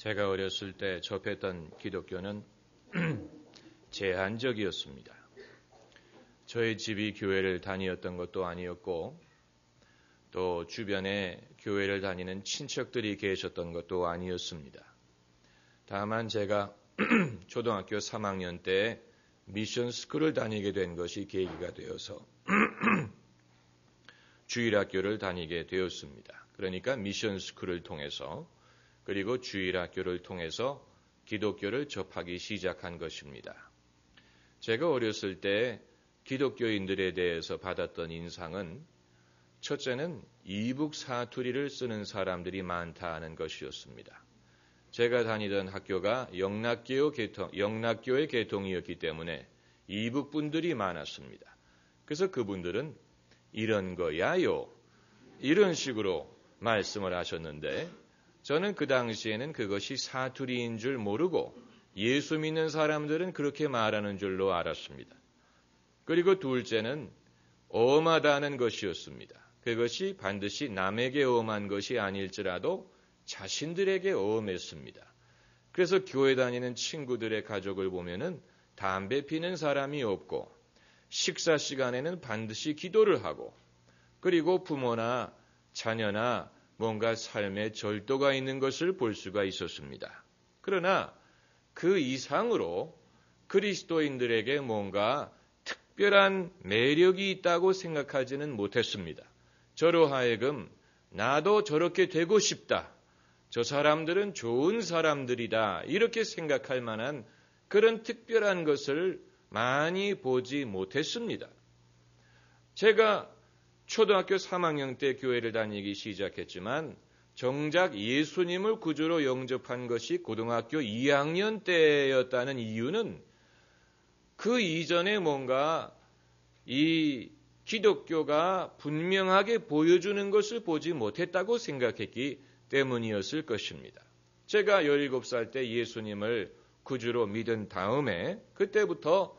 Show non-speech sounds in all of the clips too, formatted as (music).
제가 어렸을 때 접했던 기독교는 (clears throat) 제한적이었습니다. 저희 집이 교회를 다니었던 것도 아니었고 또 주변에 교회를 다니는 친척들이 계셨던 것도 아니었습니다. 다만 제가 (clears throat) 초등학교 3학년 때 미션 스쿨을 다니게 된 것이 계기가 되어서 (clears throat) 주일 학교를 다니게 되었습니다. 그러니까 미션 스쿨을 통해서 그리고 주일학교를 통해서 기독교를 접하기 시작한 것입니다. 제가 어렸을 때 기독교인들에 대해서 받았던 인상은 첫째는 이북 사투리를 쓰는 사람들이 많다는 것이었습니다. 제가 다니던 학교가 영락교 계통, 영락교의 계통이었기 때문에 이북 분들이 많았습니다. 그래서 그분들은 이런 거야요. 이런 식으로 말씀을 하셨는데 저는 그 당시에는 그것이 사투리인 줄 모르고 예수 믿는 사람들은 그렇게 말하는 줄로 알았습니다. 그리고 둘째는 엄하다는 것이었습니다. 그것이 반드시 남에게 엄한 것이 아닐지라도 자신들에게 엄했습니다. 그래서 교회 다니는 친구들의 가족을 보면은 담배 피는 사람이 없고 식사 시간에는 반드시 기도를 하고 그리고 부모나 자녀나 뭔가 삶에 절도가 있는 것을 볼 수가 있었습니다. 그러나 그 이상으로 그리스도인들에게 뭔가 특별한 매력이 있다고 생각하지는 못했습니다. 저로 하여금 나도 저렇게 되고 싶다. 저 사람들은 좋은 사람들이다. 이렇게 생각할 만한 그런 특별한 것을 많이 보지 못했습니다. 제가 초등학교 3학년 때 교회를 다니기 시작했지만 정작 예수님을 구주로 영접한 것이 고등학교 2학년 때였다는 이유는 그 이전에 뭔가 이 기독교가 분명하게 보여주는 것을 보지 못했다고 생각했기 때문이었을 것입니다. 제가 17살 때 예수님을 구주로 믿은 다음에 그때부터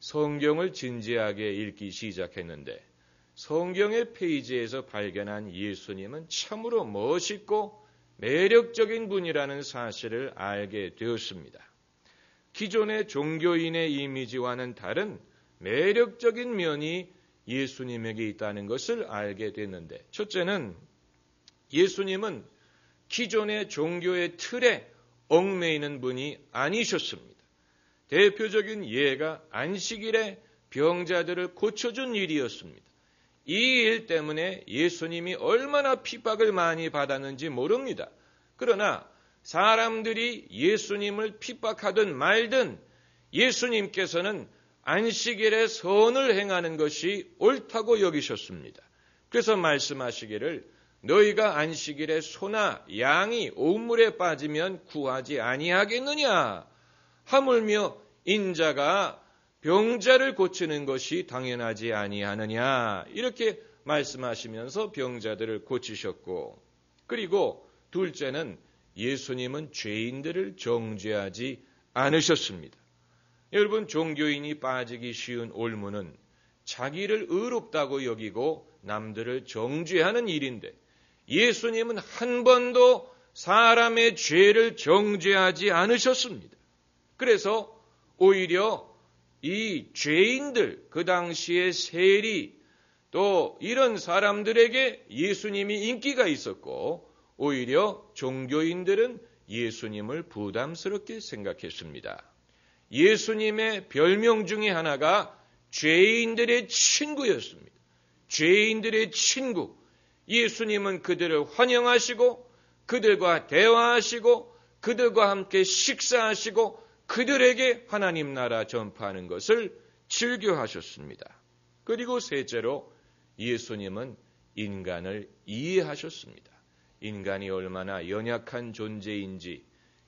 성경을 진지하게 읽기 시작했는데 성경의 페이지에서 발견한 예수님은 참으로 멋있고 매력적인 분이라는 사실을 알게 되었습니다. 기존의 종교인의 이미지와는 다른 매력적인 면이 예수님에게 있다는 것을 알게 됐는데, 첫째는 예수님은 기존의 종교의 틀에 얽매이는 분이 아니셨습니다. 대표적인 예가 안식일에 병자들을 고쳐준 일이었습니다. 이 일 때문에 예수님이 얼마나 핍박을 많이 받았는지 모릅니다. 그러나 사람들이 예수님을 핍박하든 말든 예수님께서는 안식일에 선을 행하는 것이 옳다고 여기셨습니다. 그래서 말씀하시기를 너희가 안식일에 소나 양이 온물에 빠지면 구하지 아니하겠느냐 하물며 인자가 병자를 고치는 것이 당연하지 아니하느냐 이렇게 말씀하시면서 병자들을 고치셨고 그리고 둘째는 예수님은 죄인들을 정죄하지 않으셨습니다. 여러분 종교인이 빠지기 쉬운 올무는 자기를 의롭다고 여기고 남들을 정죄하는 일인데 예수님은 한 번도 사람의 죄를 정죄하지 않으셨습니다. 그래서 오히려 이 죄인들, 그 당시에 세리, 또 이런 사람들에게 예수님이 인기가 있었고, 오히려 종교인들은 예수님을 부담스럽게 생각했습니다. 예수님의 별명 중에 하나가 죄인들의 친구였습니다. 죄인들의 친구. 예수님은 그들을 환영하시고, 그들과 대화하시고, 그들과 함께 식사하시고, 그들에게 하나님 나라 전파하는 것을 즐겨하셨습니다. 그리고 셋째로 예수님은 인간을 이해하셨습니다. 인간이 얼마나 연약한 존재인지,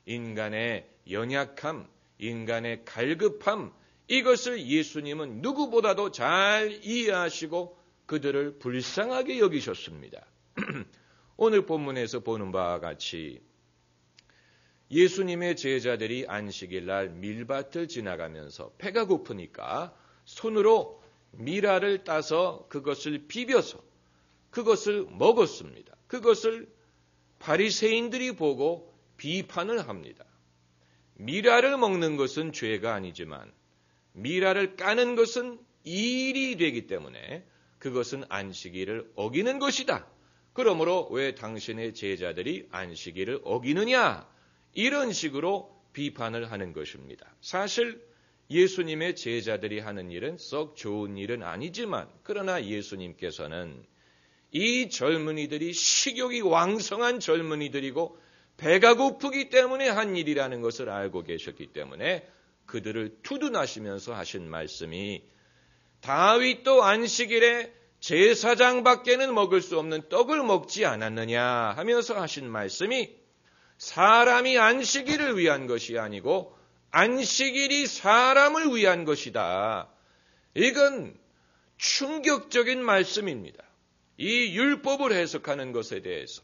인간의 연약함, 인간의 갈급함, 이것을 예수님은 누구보다도 잘 이해하시고 그들을 불쌍하게 여기셨습니다. (clears throat) 오늘 본문에서 보는 바와 같이 예수님의 제자들이 안식일 날 밀밭을 지나가면서 배가 고프니까 손으로 미라를 따서 그것을 비벼서 그것을 먹었습니다. 그것을 바리새인들이 보고 비판을 합니다. 미라를 먹는 것은 죄가 아니지만 미라를 까는 것은 일이 되기 때문에 그것은 안식일을 어기는 것이다. 그러므로 왜 당신의 제자들이 안식일을 어기느냐? 이런 식으로 비판을 하는 것입니다. 사실 예수님의 제자들이 하는 일은 썩 좋은 일은 아니지만 그러나 예수님께서는 이 젊은이들이 식욕이 왕성한 젊은이들이고 배가 고프기 때문에 한 일이라는 것을 알고 계셨기 때문에 그들을 투둔하시면서 하신 말씀이 다윗도 안식일에 제사장 밖에는 먹을 수 없는 떡을 먹지 않았느냐 하면서 하신 말씀이 사람이 안식일을 위한 것이 아니고 안식일이 사람을 위한 것이다. 이건 충격적인 말씀입니다. 이 율법을 해석하는 것에 대해서,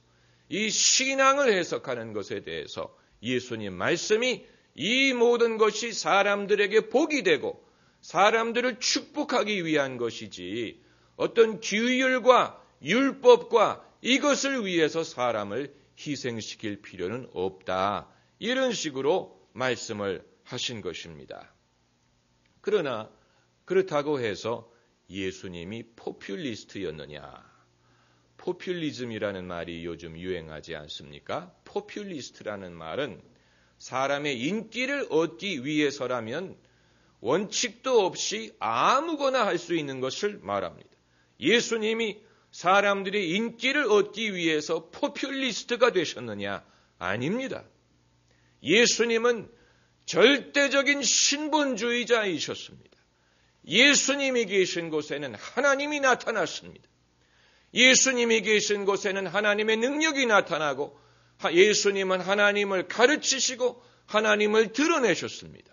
이 신앙을 해석하는 것에 대해서 예수님 말씀이 이 모든 것이 사람들에게 복이 되고 사람들을 축복하기 위한 것이지 어떤 규율과 율법과 이것을 위해서 사람을 희생시킬 필요는 없다. 이런 식으로 말씀을 하신 것입니다. 그러나 그렇다고 해서 예수님이 포퓰리스트였느냐? 포퓰리즘이라는 말이 요즘 유행하지 않습니까? 포퓰리스트라는 말은 사람의 인기를 얻기 위해서라면 원칙도 없이 아무거나 할 수 있는 것을 말합니다. 예수님이 사람들의 인기를 얻기 위해서 포퓰리스트가 되셨느냐? 아닙니다. 예수님은 절대적인 신본주의자이셨습니다. 예수님이 계신 곳에는 하나님이 나타났습니다. 예수님이 계신 곳에는 하나님의 능력이 나타나고 예수님은 하나님을 가르치시고 하나님을 드러내셨습니다.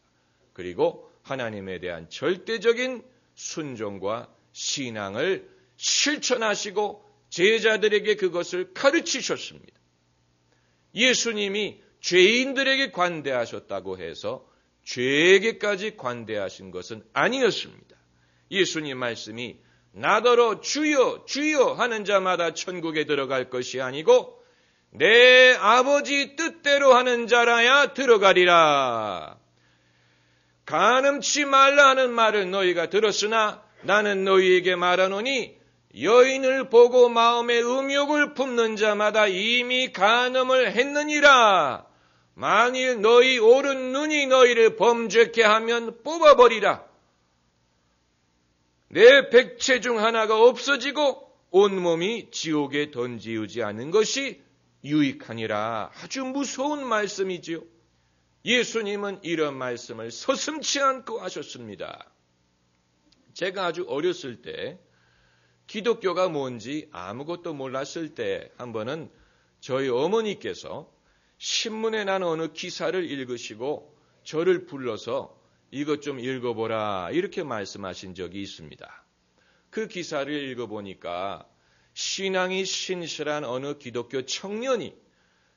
그리고 하나님에 대한 절대적인 순종과 신앙을 실천하시고 제자들에게 그것을 가르치셨습니다. 예수님이 죄인들에게 관대하셨다고 해서 죄에게까지 관대하신 것은 아니었습니다. 예수님 말씀이 나더러 주여 주여 하는 자마다 천국에 들어갈 것이 아니고 내 아버지 뜻대로 하는 자라야 들어가리라. 가늠치 말라 하는 말을 너희가 들었으나 나는 너희에게 말하노니 여인을 보고 마음에 음욕을 품는 자마다 이미 간음을 했느니라. 만일 너희 오른 눈이 너희를 범죄케 하면 뽑아버리라. 내 백체 중 하나가 없어지고 온몸이 지옥에 던지우지 않은 것이 유익하니라. 아주 무서운 말씀이지요. 예수님은 이런 말씀을 서슴치 않고 하셨습니다. 제가 아주 어렸을 때 기독교가 뭔지 아무것도 몰랐을 때 한 번은 저희 어머니께서 신문에 난 어느 기사를 읽으시고 저를 불러서 이것 좀 읽어보라 이렇게 말씀하신 적이 있습니다. 그 기사를 읽어보니까 신앙이 신실한 어느 기독교 청년이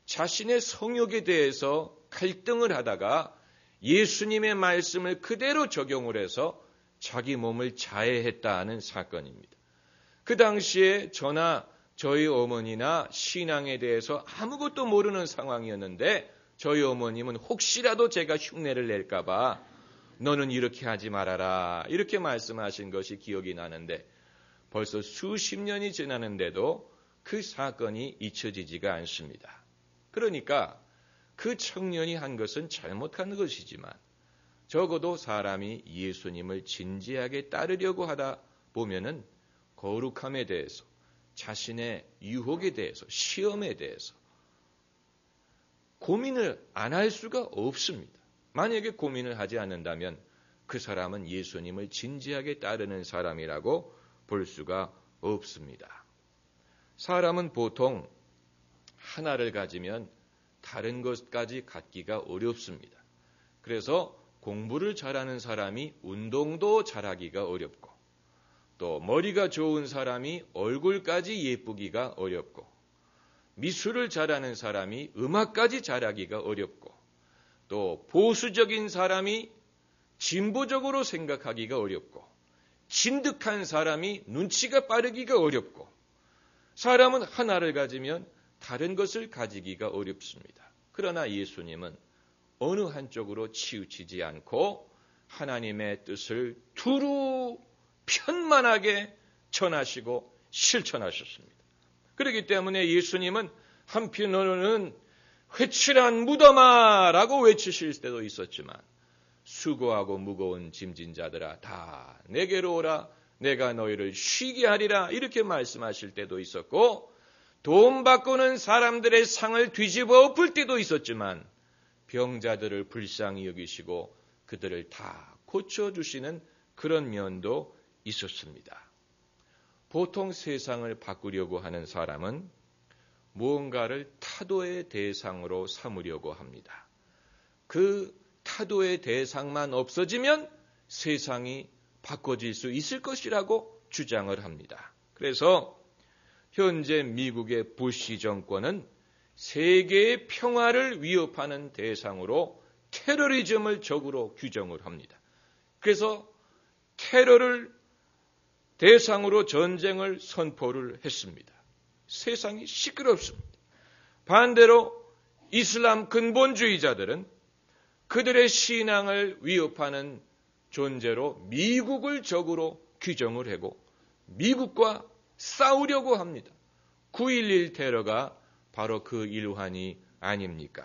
자신의 성욕에 대해서 갈등을 하다가 예수님의 말씀을 그대로 적용을 해서 자기 몸을 자해했다는 사건입니다. 그 당시에 저나 저희 어머니나 신앙에 대해서 아무것도 모르는 상황이었는데 저희 어머님은 혹시라도 제가 흉내를 낼까봐 너는 이렇게 하지 말아라. 이렇게 말씀하신 것이 기억이 나는데 벌써 수십 년이 지나는데도 그 사건이 잊혀지지가 않습니다. 그러니까 그 청년이 한 것은 잘못한 것이지만 적어도 사람이 예수님을 진지하게 따르려고 하다 보면은 거룩함에 대해서 자신의 유혹에 대해서 시험에 대해서 고민을 안 할 수가 없습니다. 만약에 고민을 하지 않는다면 그 사람은 예수님을 진지하게 따르는 사람이라고 볼 수가 없습니다. 사람은 보통 하나를 가지면 다른 것까지 갖기가 어렵습니다. 그래서 공부를 잘하는 사람이 운동도 잘하기가 어렵고 또 머리가 좋은 사람이 얼굴까지 예쁘기가 어렵고 미술을 잘하는 사람이 음악까지 잘하기가 어렵고 또 보수적인 사람이 진보적으로 생각하기가 어렵고 진득한 사람이 눈치가 빠르기가 어렵고 사람은 하나를 가지면 다른 것을 가지기가 어렵습니다. 그러나 예수님은 어느 한쪽으로 치우치지 않고 하나님의 뜻을 두루 편만하게 전하시고 실천하셨습니다. 그렇기 때문에 예수님은 한편으로는 회칠한 무덤아라고 외치실 때도 있었지만 수고하고 무거운 짐진 자들아 다 내게로 오라 내가 너희를 쉬게 하리라 이렇게 말씀하실 때도 있었고 돈 바꾸는 사람들의 상을 뒤집어 엎을 때도 있었지만 병자들을 불쌍히 여기시고 그들을 다 고쳐주시는 그런 면도 있었습니다. 보통 세상을 바꾸려고 하는 사람은 무언가를 타도의 대상으로 삼으려고 합니다. 그 타도의 대상만 없어지면 세상이 바꿔질 수 있을 것이라고 주장을 합니다. 그래서 현재 미국의 부시 정권은 세계의 평화를 위협하는 대상으로 테러리즘을 적으로 규정을 합니다. 그래서 테러를 대상으로 전쟁을 선포를 했습니다. 세상이 시끄럽습니다. 반대로 이슬람 근본주의자들은 그들의 신앙을 위협하는 존재로 미국을 적으로 규정을 하고 미국과 싸우려고 합니다. 9.11 테러가 바로 그 일환이 아닙니까?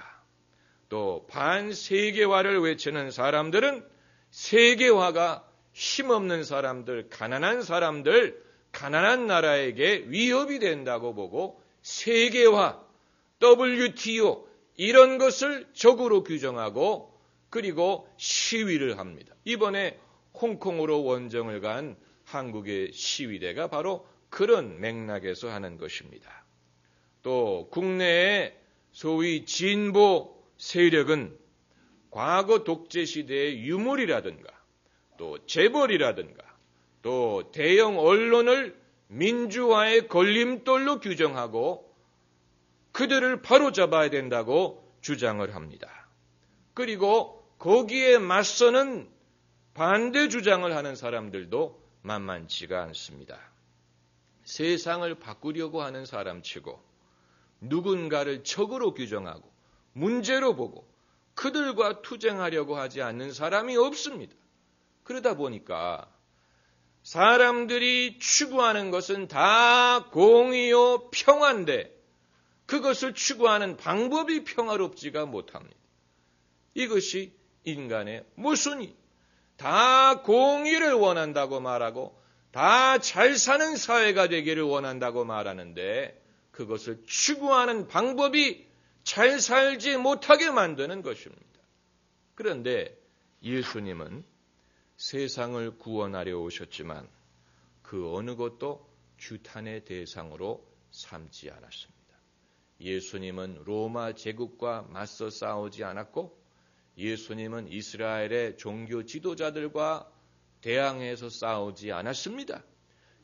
또 반세계화를 외치는 사람들은 세계화가 힘없는 사람들, 가난한 사람들, 가난한 나라에게 위협이 된다고 보고 세계화, WTO 이런 것을 적으로 규정하고 그리고 시위를 합니다. 이번에 홍콩으로 원정을 간 한국의 시위대가 바로 그런 맥락에서 하는 것입니다. 또 국내의 소위 진보 세력은 과거 독재 시대의 유물이라든가 또 재벌이라든가 또 대형 언론을 민주화의 걸림돌로 규정하고 그들을 바로잡아야 된다고 주장을 합니다. 그리고 거기에 맞서는 반대 주장을 하는 사람들도 만만치가 않습니다. 세상을 바꾸려고 하는 사람 치고 누군가를 적으로 규정하고 문제로 보고 그들과 투쟁하려고 하지 않는 사람이 없습니다. 그러다 보니까 사람들이 추구하는 것은 다 공의요 평화인데 그것을 추구하는 방법이 평화롭지가 못합니다. 이것이 인간의 모순이 다 공의를 원한다고 말하고 다 잘 사는 사회가 되기를 원한다고 말하는데 그것을 추구하는 방법이 잘 살지 못하게 만드는 것입니다. 그런데 예수님은 세상을 구원하려 오셨지만 그 어느 것도 규탄의 대상으로 삼지 않았습니다. 예수님은 로마 제국과 맞서 싸우지 않았고 예수님은 이스라엘의 종교 지도자들과 대항해서 싸우지 않았습니다.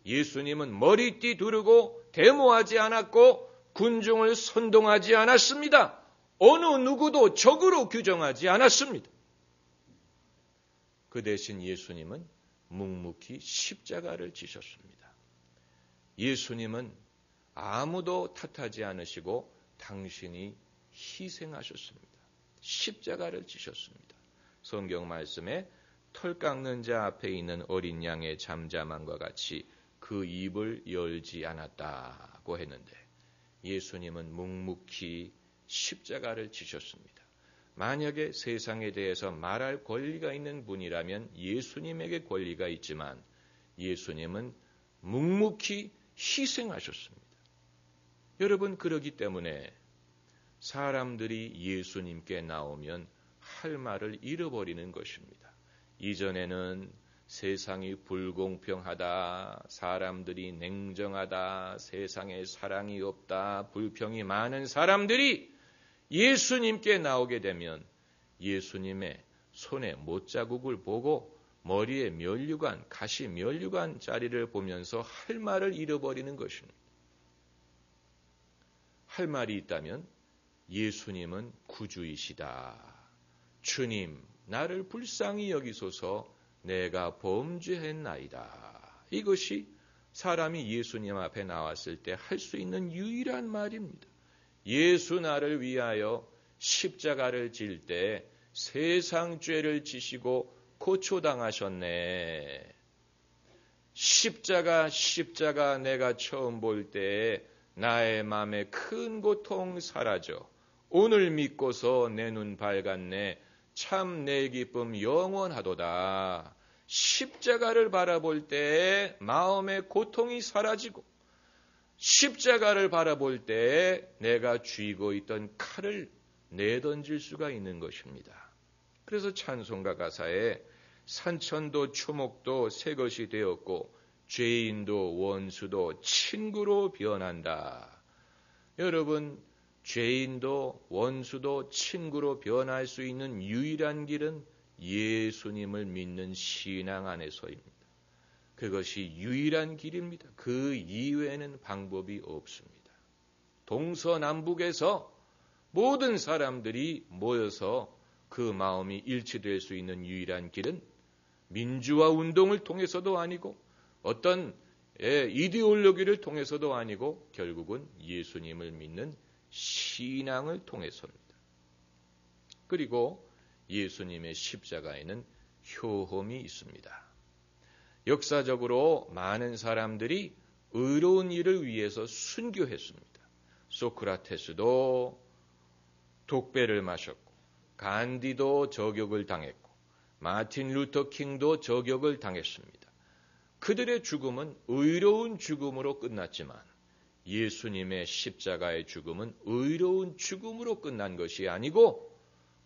예수님은 머리띠 두르고 데모하지 않았고 군중을 선동하지 않았습니다. 어느 누구도 적으로 규정하지 않았습니다. 그 대신 예수님은 묵묵히 십자가를 지셨습니다. 예수님은 아무도 탓하지 않으시고 당신이 희생하셨습니다. 십자가를 지셨습니다. 성경 말씀에 털 깎는 자 앞에 있는 어린 양의 잠잠함과 같이 그 입을 열지 않았다고 했는데 예수님은 묵묵히 십자가를 지셨습니다. 만약에 세상에 대해서 말할 권리가 있는 분이라면 예수님에게 권리가 있지만 예수님은 묵묵히 희생하셨습니다. 여러분, 그러기 때문에 사람들이 예수님께 나오면 할 말을 잃어버리는 것입니다. 이전에는 세상이 불공평하다, 사람들이 냉정하다, 세상에 사랑이 없다, 불평이 많은 사람들이 예수님께 나오게 되면 예수님의 손에 못자국을 보고 머리에 면류관, 가시 면류관 자리를 보면서 할 말을 잃어버리는 것입니다. 할 말이 있다면 예수님은 구주이시다. 주님, 나를 불쌍히 여기소서 내가 범죄했나이다. 이것이 사람이 예수님 앞에 나왔을 때 할 수 있는 유일한 말입니다. 예수 나를 위하여 십자가를 질 때 세상 죄를 지시고 고초당하셨네. 십자가, 십자가 내가 처음 볼때 나의 마음에 큰 고통 사라져. 오늘 믿고서 내 눈 밝았네. 참 내 기쁨 영원하도다. 십자가를 바라볼 때 마음의 고통이 사라지고 십자가를 바라볼 때 내가 쥐고 있던 칼을 내던질 수가 있는 것입니다. 그래서 찬송가 가사에 산천도 초목도 새 것이 되었고 죄인도 원수도 친구로 변한다. 여러분, 죄인도 원수도 친구로 변할 수 있는 유일한 길은 예수님을 믿는 신앙 안에서입니다. 그것이 유일한 길입니다. 그 이외에는 방법이 없습니다. 동서남북에서 모든 사람들이 모여서 그 마음이 일치될 수 있는 유일한 길은 민주화 운동을 통해서도 아니고 어떤 예, 이데올로기를 통해서도 아니고 결국은 예수님을 믿는 신앙을 통해서입니다. 그리고 예수님의 십자가에는 효험이 있습니다. 역사적으로 많은 사람들이 의로운 일을 위해서 순교했습니다. 소크라테스도 독배를 마셨고, 간디도 저격을 당했고, 마틴 루터 킹도 저격을 당했습니다. 그들의 죽음은 의로운 죽음으로 끝났지만 예수님의 십자가의 죽음은 의로운 죽음으로 끝난 것이 아니고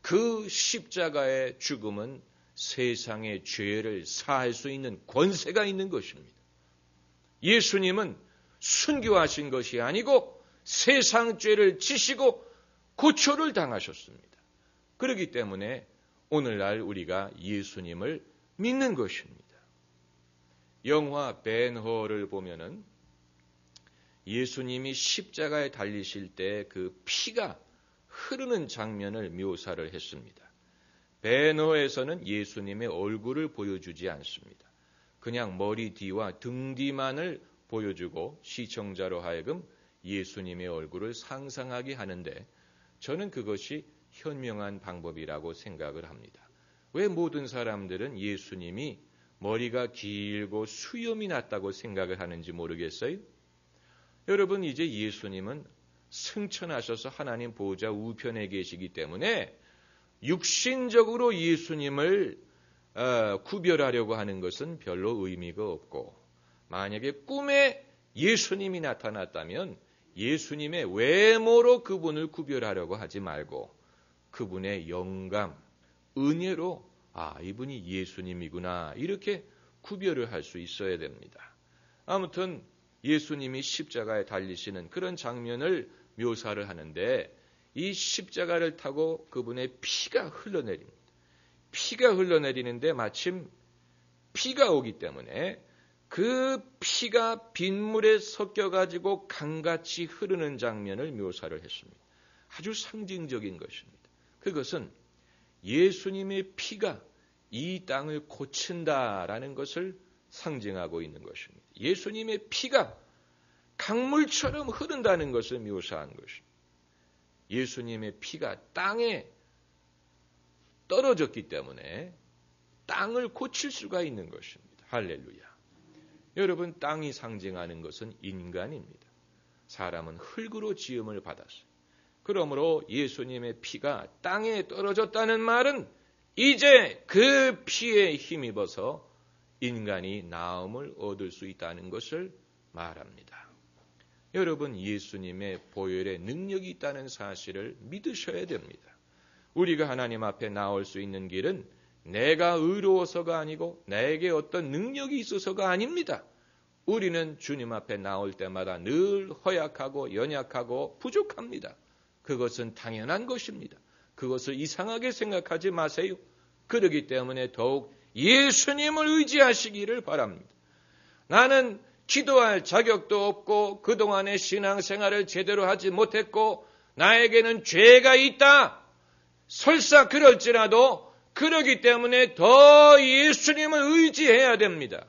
그 십자가의 죽음은 세상의 죄를 사할 수 있는 권세가 있는 것입니다. 예수님은 순교하신 것이 아니고 세상 죄를 지시고 고초를 당하셨습니다. 그렇기 때문에 오늘날 우리가 예수님을 믿는 것입니다. 영화 벤허를 보면은 예수님이 십자가에 달리실 때 그 피가 흐르는 장면을 묘사를 했습니다. 배너에서는 예수님의 얼굴을 보여주지 않습니다. 그냥 머리 뒤와 등 뒤만을 보여주고 시청자로 하여금 예수님의 얼굴을 상상하게 하는데 저는 그것이 현명한 방법이라고 생각을 합니다. 왜 모든 사람들은 예수님이 머리가 길고 수염이 났다고 생각을 하는지 모르겠어요? 여러분, 이제 예수님은 승천하셔서 하나님 보호자 우편에 계시기 때문에 육신적으로 예수님을 어, 구별하려고 하는 것은 별로 의미가 없고 만약에 꿈에 예수님이 나타났다면 예수님의 외모로 그분을 구별하려고 하지 말고 그분의 영감, 은혜로 아, 이분이 예수님이구나. 이렇게 구별을 할 수 있어야 됩니다. 아무튼 예수님이 십자가에 달리시는 그런 장면을 묘사를 하는데 이 십자가를 타고 그분의 피가 흘러내립니다. 피가 흘러내리는데 마침 피가 오기 때문에 그 피가 빗물에 섞여가지고 강같이 흐르는 장면을 묘사를 했습니다. 아주 상징적인 것입니다. 그것은 예수님의 피가 이 땅을 고친다라는 것을 상징하고 있는 것입니다. 예수님의 피가 강물처럼 흐른다는 것을 묘사한 것입니다. 예수님의 피가 땅에 떨어졌기 때문에 땅을 고칠 수가 있는 것입니다. 할렐루야. 여러분, 땅이 상징하는 것은 인간입니다. 사람은 흙으로 지음을 받았어요. 그러므로 예수님의 피가 땅에 떨어졌다는 말은 이제 그 피에 힘입어서 인간이 나음을 얻을 수 있다는 것을 말합니다. 여러분 예수님의 보혈의 능력이 있다는 사실을 믿으셔야 됩니다. 우리가 하나님 앞에 나올 수 있는 길은 내가 의로워서가 아니고 나에게 어떤 능력이 있어서가 아닙니다. 우리는 주님 앞에 나올 때마다 늘 허약하고 연약하고 부족합니다. 그것은 당연한 것입니다. 그것을 이상하게 생각하지 마세요. 그러기 때문에 더욱 예수님을 의지하시기를 바랍니다. 나는 기도할 자격도 없고 그동안의 신앙생활을 제대로 하지 못했고 나에게는 죄가 있다. 설사 그럴지라도 그러기 때문에 더 예수님을 의지해야 됩니다.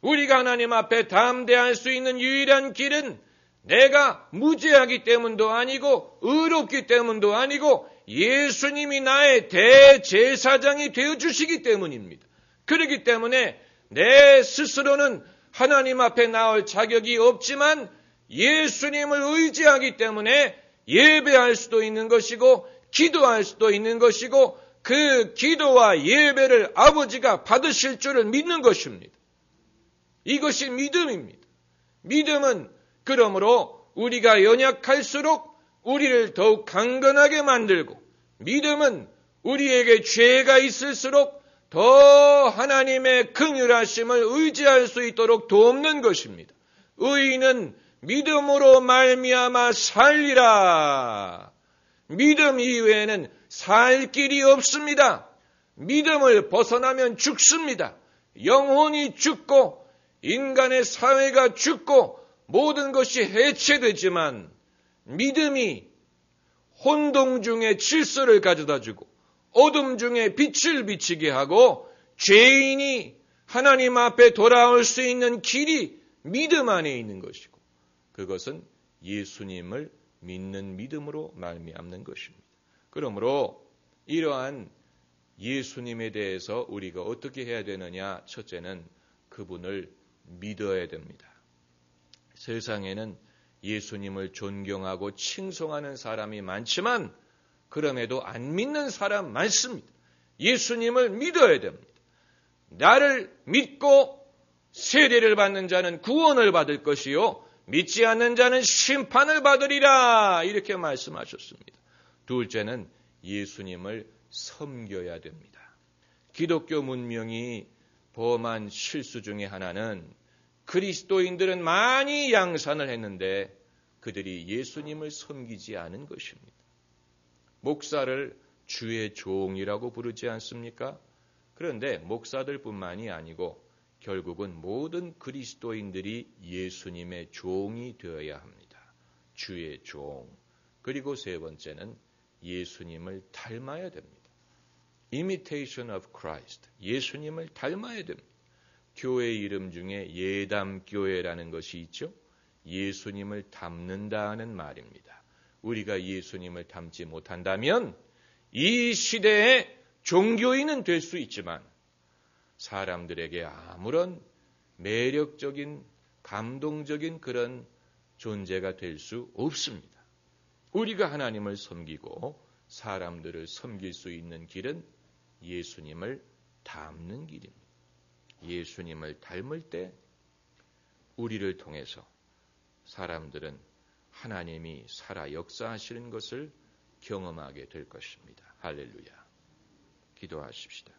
우리가 하나님 앞에 담대할 수 있는 유일한 길은 내가 무죄하기 때문도 아니고 의롭기 때문도 아니고 예수님이 나의 대제사장이 되어 주시기 때문입니다. 그렇기 때문에 내 스스로는 하나님 앞에 나올 자격이 없지만 예수님을 의지하기 때문에 예배할 수도 있는 것이고 기도할 수도 있는 것이고 그 기도와 예배를 아버지가 받으실 줄을 믿는 것입니다. 이것이 믿음입니다. 믿음은 그러므로 우리가 연약할수록 우리를 더욱 강건하게 만들고 믿음은 우리에게 죄가 있을수록 더 하나님의 긍휼하심을 의지할 수 있도록 돕는 것입니다. 의인은 믿음으로 말미암아 살리라. 믿음 이외에는 살 길이 없습니다. 믿음을 벗어나면 죽습니다. 영혼이 죽고 인간의 사회가 죽고 모든 것이 해체되지만 믿음이 혼동 중에 질서를 가져다 주고 어둠 중에 빛을 비치게 하고 죄인이 하나님 앞에 돌아올 수 있는 길이 믿음 안에 있는 것이고 그것은 예수님을 믿는 믿음으로 말미암는 것입니다. 그러므로 이러한 예수님에 대해서 우리가 어떻게 해야 되느냐? 첫째는 그분을 믿어야 됩니다. 세상에는 예수님을 존경하고 칭송하는 사람이 많지만 그럼에도 안 믿는 사람 많습니다. 예수님을 믿어야 됩니다. 나를 믿고 세례를 받는 자는 구원을 받을 것이요 믿지 않는 자는 심판을 받으리라 이렇게 말씀하셨습니다. 둘째는 예수님을 섬겨야 됩니다. 기독교 문명이 범한 실수 중의 하나는 그리스도인들은 많이 양산을 했는데 그들이 예수님을 섬기지 않은 것입니다. 목사를 주의 종이라고 부르지 않습니까? 그런데 목사들뿐만이 아니고 결국은 모든 그리스도인들이 예수님의 종이 되어야 합니다. 주의 종. 그리고 세 번째는 예수님을 닮아야 됩니다. imitation of Christ. 예수님을 닮아야 됩니다. 교회 이름 중에 예담교회라는 것이 있죠. 예수님을 닮는다는 말입니다. 우리가 예수님을 닮지 못한다면 이 시대에 종교인은 될 수 있지만 사람들에게 아무런 매력적인 감동적인 그런 존재가 될 수 없습니다. 우리가 하나님을 섬기고 사람들을 섬길 수 있는 길은 예수님을 닮는 길입니다. 예수님을 닮을 때 우리를 통해서 사람들은 하나님이 살아 역사하시는 것을 경험하게 될 것입니다. 할렐루야. 기도하십시다.